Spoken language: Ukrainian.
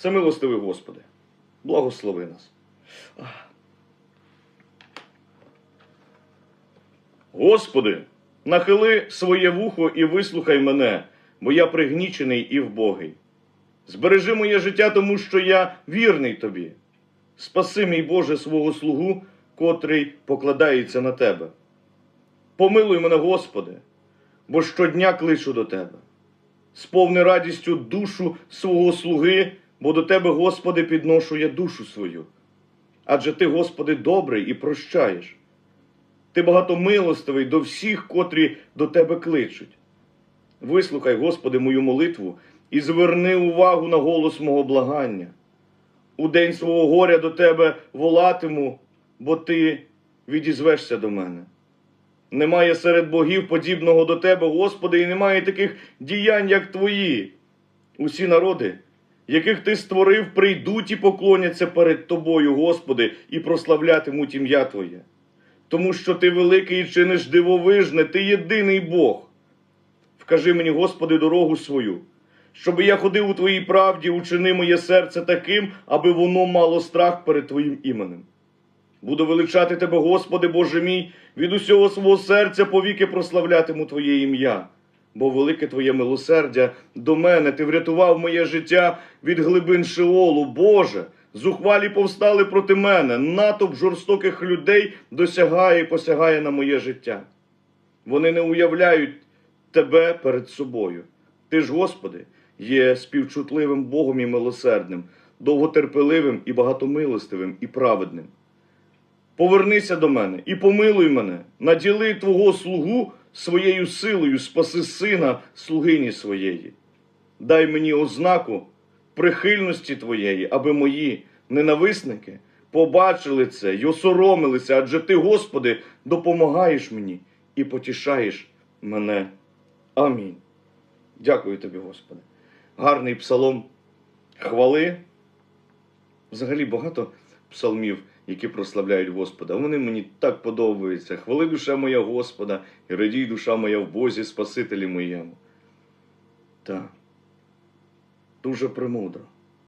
Всемилостивий Господи, благослови нас. Господи, нахили своє вухо і вислухай мене, бо я пригнічений і вбогий. Збережи моє життя, тому що я вірний тобі. Спаси, мій Боже, свого слугу, котрий покладається на тебе. Помилуй мене, Господи, бо щодня кличу до Тебе. Сповни радістю душу свого слуги, бо до Тебе, Господи, підношу я душу свою. Адже Ти, Господи, добрий і прощаєш. Ти багатомилостивий до всіх, котрі до Тебе кличуть. Вислухай, Господи, мою молитву і зверни увагу на голос мого благання. У день свого горя до Тебе волатиму, бо Ти відізвешся до мене. Немає серед богів подібного до Тебе, Господи, і немає таких діянь, як Твої. Усі народи, яких Ти створив, прийдуть і поклоняться перед Тобою, Господи, і прославлятимуть ім'я Твоє. Тому що Ти великий і чиниш дивовижне, Ти єдиний Бог. Вкажи мені, Господи, дорогу свою, щоб я ходив у Твоїй правді, учини моє серце таким, аби воно мало страх перед Твоїм іменем. Буду величати Тебе, Господи, Боже мій, від усього свого серця повіки прославлятиму Твоє ім'я. Бо велике Твоє милосердя до мене, Ти врятував моє життя від глибин Шеолу. Боже, зухвалі повстали проти мене, натовп жорстоких людей досягає і посягає на моє життя. Вони не уявляють Тебе перед собою. Ти ж, Господи, є співчутливим Богом і милосердним, довготерпеливим і багатомилостивим і праведним. Повернися до мене і помилуй мене, наділи Твого слугу своєю силою, спаси сина слугині своєї. Дай мені ознаку прихильності Твоєї, аби мої ненависники побачили це й осоромилися, адже Ти, Господи, допомагаєш мені і потішаєш мене. Амінь. Дякую тобі, Господи. Гарний псалом хвали. Взагалі багато псалмів, які прославляють Господа. Вони мені так подобаються. Хвали душа моя Господа, і радій душа моя в Бозі Спасителі моєму. Так. Дуже премудро.